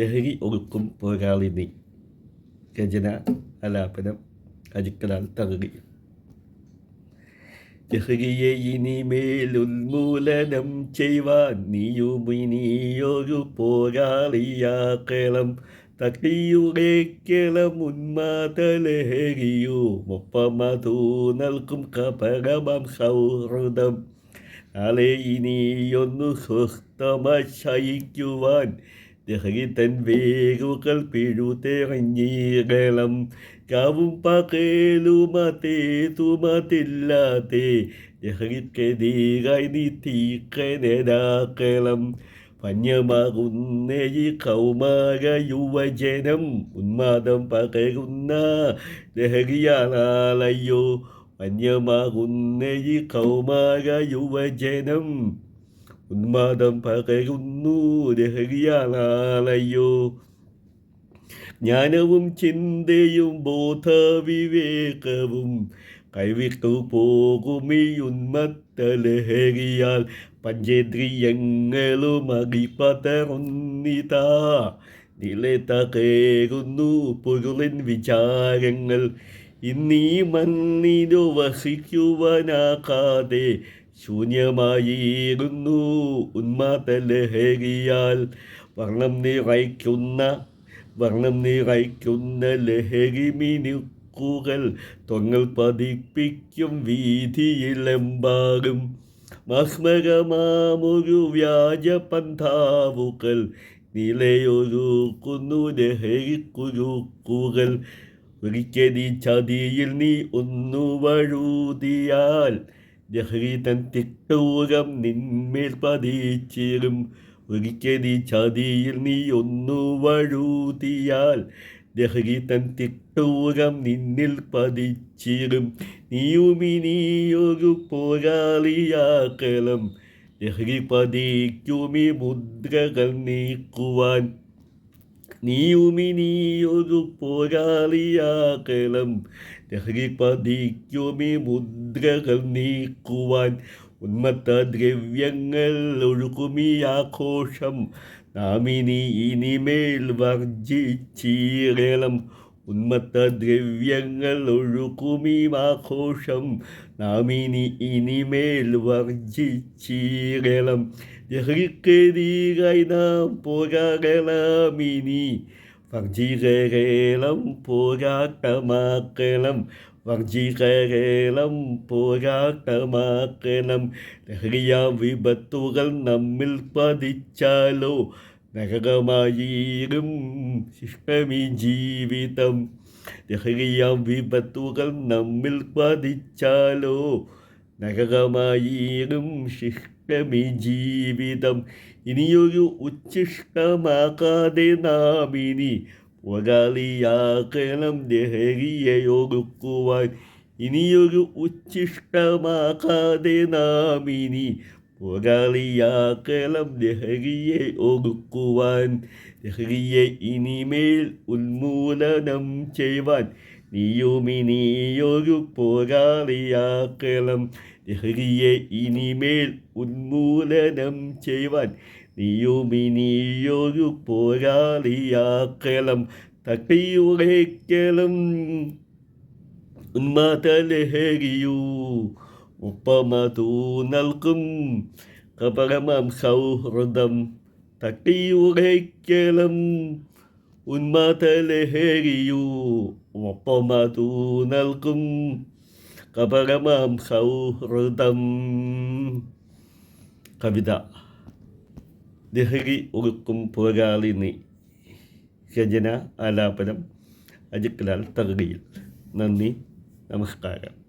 ലഹരി ഒഴുക്കും പോരാളിനി. രചന അലാപനം അരിക്കലാൽ തകറി ലഹരിയെ ഇനിമേൽ ഉന്മൂലനം ചെയ്യുവാൻ നീയും ഇനിയൊരു പോരാളിയാക്കണം തട്ടിയുടേക്കളം ഉന്മാദലഹരിയോ ഒപ്പമതു നൽകും കപകമം സൗഹൃദം. നാളെ ഇനിയൊന്നു സ്വസ്ഥമശയിക്കുവാൻ ലഹരി തൻ വേരുകൾ പിഴുതെറിഞ്ഞീകളം കാവും പകലുമതേതുമതില്ലാതെ ലഹരിക്കെതിരായി നീ തീക്കനരാക്കളം പഞ്ഞമാകുന്ന ഈ കൗമാര യുവജനം ഉന്മാദം പകരുന്ന ലഹരിയാളയോ പഞ്ഞമാകുന്ന ഈ കൗമാര യുവജനം ഉന്മാദം പകരുന്നു ലഹരിയാണാണയ്യോ ജ്ഞാനവും ചിന്തയും ബോധവിവേകവും കൈവിട്ടു പോകുമീ ഉന്മത്ത ലഹരിയാൽ. പഞ്ചേന്ദ്രിയങ്ങളും അടിപ്പതറുന്നിതാ നിലത്തകേറുന്നു പൊരുളിൻ വിചാരങ്ങൾ. ഇന്നീ മണ്ണിനു വസിക്കുവാനാകാതെ ശൂന്യമായിരുന്നു. ഉന്മാദ ലഹരിയാൽ വർണം നിറയ്ക്കുന്ന വർണം നിറയ്ക്കുന്ന ലഹരി മിനുക്കുകൾ തൊങ്ങൽ പതിപ്പിക്കും വീതിയിലെമ്പാടും. മസ്മരമാമൊരു വ്യാജ പന്ഥാവുകൾ നിലയൊരുക്കുന്നു ലഹരിക്കുരുക്കുകൾ ഈ ചതിയിൽ നീ ഒന്നു വഴുതിയാൽ ലഹരി തൻ തിട്ടൂരം നിന്മേൽ പതിച്ചിരും. ഒരിക്കലീ ചതിയിൽ നീ ഒന്നു വഴുതിയാൽ ലഹരി തൻ തിട്ടൂരം നിന്നിൽ പതിച്ചിരും നീയുമിനിയൊരു പോരാളിയാക്കലം. ലഹരി പതിക്കുമി മുദ്രകൾ നീക്കുവാൻ നീയുമിനിയൊരു പോരാളിയാകലം. ലഹരി പതിക്കുമി മുദ്രകൾ നീക്കുവാൻ ഉന്മത്ത ദ്രവ്യങ്ങൾ ഒഴുകുമി ആഘോഷം. നാമിനി ഇനിമേൽ വർജിച്ചീറണം ഉന്മത്ത ദ്രവ്യങ്ങൾ ഒഴുകുമീ ആഘോഷം. നാമിനി ഇനിമേൽ വർജിച്ചീകളം ലഹരിക്കെതിരായി നാം പോരാടണമിനി വർജികേളം പോരാട്ടമാക്കണം. വർജികേളം പോരാട്ടമാക്കണം. ലഹരിയ വിപത്തുകൾ നമ്മിൽ പതിച്ചാലോ? നരകമായിരും ശിഷ്ടമി ജീവിതം ലഹരിയാം വിപത്തുകൾ നമ്മിൽ പതിച്ചാലോ നരകമായിരും ശിഷ്ടമി ജീവിതം ഇനിയൊരു ഉച്ഛിഷ്ടമാക്കാതെ നാം ഇനി പോരാളിയാക്കണം ലഹരിയെ ഒടുക്കുവാൻ ഇനിയൊരു ഉച്ഛിഷ്ടമാക്കാതെ നാം ഇനി പോരാളിയാക്കണം ലഹരിയെ ഒതുക്കുവാൻ ലഹരിയെ ഇനിമേൽ ഉന്മൂലനം ചെയ്യുവാൻ നീയുമിനിയൊരു പോരാളിയാക്കലം ലഹരിയെ ഇനിമേൽ ഉന്മൂലനം ചെയ്യുവാൻ നീയുമിനിയൊരു പോരാളിയാക്കലം തട്ടിയുറയ്ക്കലും ഉന്മാദ ലഹരിയൂ ഒപ്പമതു നൽകും. കപരമാം സൗഹൃദം തട്ടിയുറയ്ക്കലും ഉന്മാതലഹേരിയു ലഹരിയൂ ഒപ്പമതു നൽകും. കപരമാം സൗഹൃദം. കവിത. ലഹരി ഒഴുക്കും പോരാളിനി രചന ആലാപനം അജിക്ലാൽ തകടിയിൽ നന്ദി നമസ്കാരം.